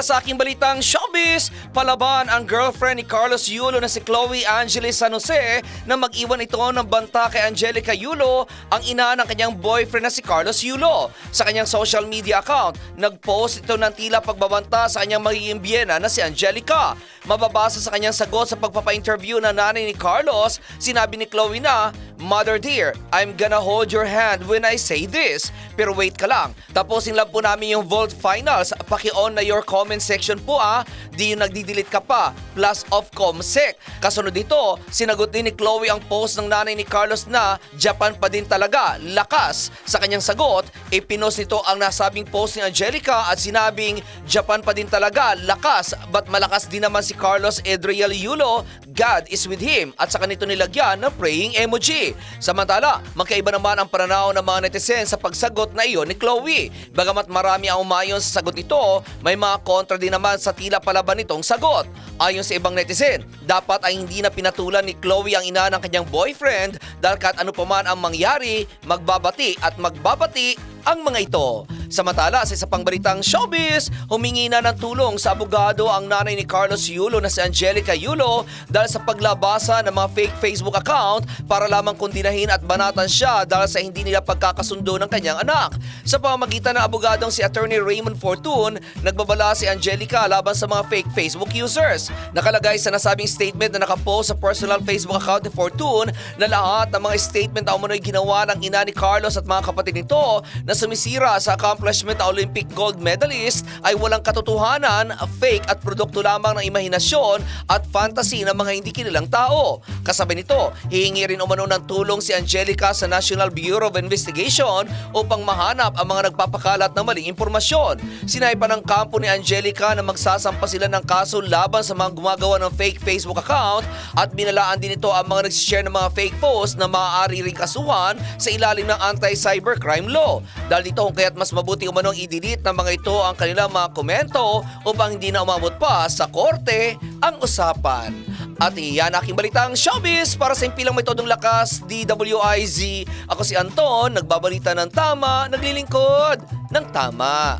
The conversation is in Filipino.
Para sa aking balitang showbiz, palaban ang girlfriend ni Carlos Yulo na si Chloe Angeles San Jose na mag-iwan ito ng banta kay Angelica Yulo, ang ina ng kanyang boyfriend na si Carlos Yulo. Sa kanyang social media account, nag-post ito ng tila pagbabanta sa kanyang magiging biyena na si Angelica. Mababasa sa kanyang sagot sa pagpapa-interview ng nanay ni Carlos, sinabi ni Chloe na, Mother dear, I'm gonna hold your hand when I say this. Pero wait ka lang, tapusin lang po namin yung Vault Finals. Paki-on na your comment section po ah. Di yung nagdi-delete ka pa. Plus of Comsec. Kasunod dito, sinagot din ni Chloe ang post ng nanay ni Carlos na Japan pa din talaga, lakas. Sa kanyang sagot, ipinost nito ang nasabing post ni Angelica at sinabing Japan pa din talaga, lakas. But malakas din naman si Carlos Edriel Yulo, God is with him. At sa kanito nilagyan ng praying emoji. Samantala, magkaiba naman ang pananaw ng mga netizen sa pagsagot na iyon ni Chloe. Bagamat marami ang umayon sa sagot nito, may mga kontra din naman sa tila palaban nitong sagot. Ayon sa ibang netizen, dapat ay hindi na pinatulan ni Chloe ang ina ng kanyang boyfriend dahil kahit ano pa man ang mangyari, magbabati at magbabati ang mga ito. Samantala, sa isa pang balitang showbiz, humingi na ng tulong sa abogado ang nanay ni Carlos Yulo na si Angelica Yulo dahil sa paglabasa ng mga fake Facebook account para lamang kundinahin at banatan siya dahil sa hindi nila pagkakasundo ng kanyang anak. Sa pamamagitan ng abogadong si Attorney Raymond Fortune, nagbabala si Angelica laban sa mga fake Facebook users. Nakalagay sa nasabing statement na nakapost sa personal Facebook account ni Fortune na lahat ng mga statement na umano'y ginawa ng ina ni Carlos at mga kapatid nito na sumisira sa accomplishment na Olympic gold medalist ay walang katotohanan, fake at produkto lamang ng imahinasyon at fantasy ng mga hindi kilalang tao. Kasabay nito, hihingi rin umano ng tulong si Angelica sa National Bureau of Investigation upang mahanap ang mga nagpapakalat ng maling impormasyon. Sinay pa ng kampo ni Angelica na magsasampa sila ng kaso laban sa mga gumagawa ng fake Facebook account at binalaan din ito ang mga nagsishare ng mga fake posts na maaari ring kasuhan sa ilalim ng anti-cybercrime law. Dahil dito kung kaya't mas mabuti umanong i-delete ng mga ito ang kanilang mga komento upang hindi na umabot pa sa korte ang usapan. At iyan aking balitang showbiz para sa impilang may todong lakas, DWIZ. Ako si Anton, nagbabalita ng tama, naglilingkod ng tama.